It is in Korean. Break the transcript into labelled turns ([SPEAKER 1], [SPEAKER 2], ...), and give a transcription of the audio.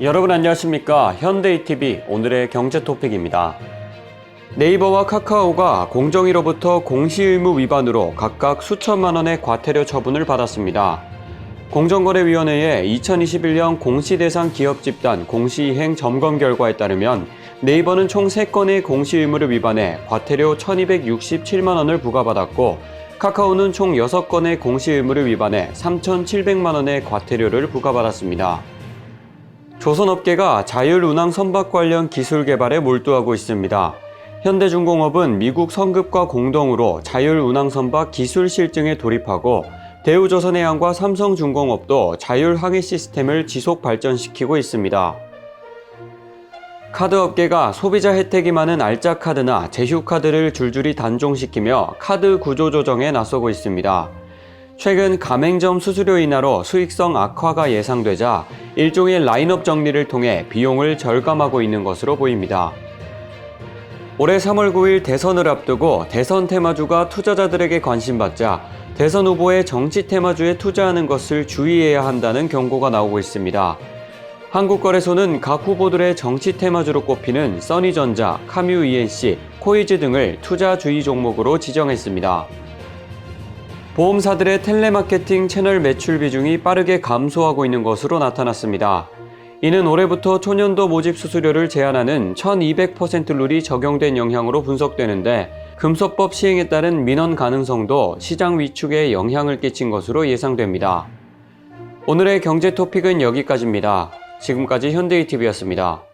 [SPEAKER 1] 여러분 안녕하십니까 현대이TV 오늘의 경제 토픽입니다. 네이버와 카카오가 공정위로부터 공시의무 위반으로 각각 수천만 원의 과태료 처분을 받았습니다. 공정거래위원회의 2021년 공시대상 기업 집단 공시이행 점검 결과에 따르면 네이버는 총 3건의 공시 의무를 위반해 과태료 1267만 원을 부과받았고 카카오는 총 6건의 공시 의무를 위반해 3,700만 원의 과태료를 부과받았습니다. 조선업계가 자율운항 선박 관련 기술 개발에 몰두하고 있습니다. 현대중공업은 미국 성급과 공동으로 자율운항 선박 기술 실증에 돌입하고 대우조선해양과 삼성중공업도 자율 항해 시스템을 지속 발전시키고 있습니다. 카드업계가 소비자 혜택이 많은 알짜카드나 제휴카드를 줄줄이 단종시키며 카드 구조 조정에 나서고 있습니다. 최근 가맹점 수수료 인하로 수익성 악화가 예상되자 일종의 라인업 정리를 통해 비용을 절감하고 있는 것으로 보입니다. 올해 3월 9일 대선을 앞두고 대선 테마주가 투자자들에게 관심받자 대선 후보의 정치 테마주에 투자하는 것을 주의해야 한다는 경고가 나오고 있습니다. 한국거래소는 각 후보들의 정치 테마주로 꼽히는 써니전자, 카뮤 ENC, 코이즈 등을 투자 주의 종목으로 지정했습니다. 보험사들의 텔레마케팅 채널 매출 비중이 빠르게 감소하고 있는 것으로 나타났습니다. 이는 올해부터 초년도 모집 수수료를 제한하는 1200% 룰이 적용된 영향으로 분석되는데 금소법 시행에 따른 민원 가능성도 시장 위축에 영향을 끼친 것으로 예상됩니다. 오늘의 경제 토픽은 여기까지입니다. 지금까지 현대이TV였습니다.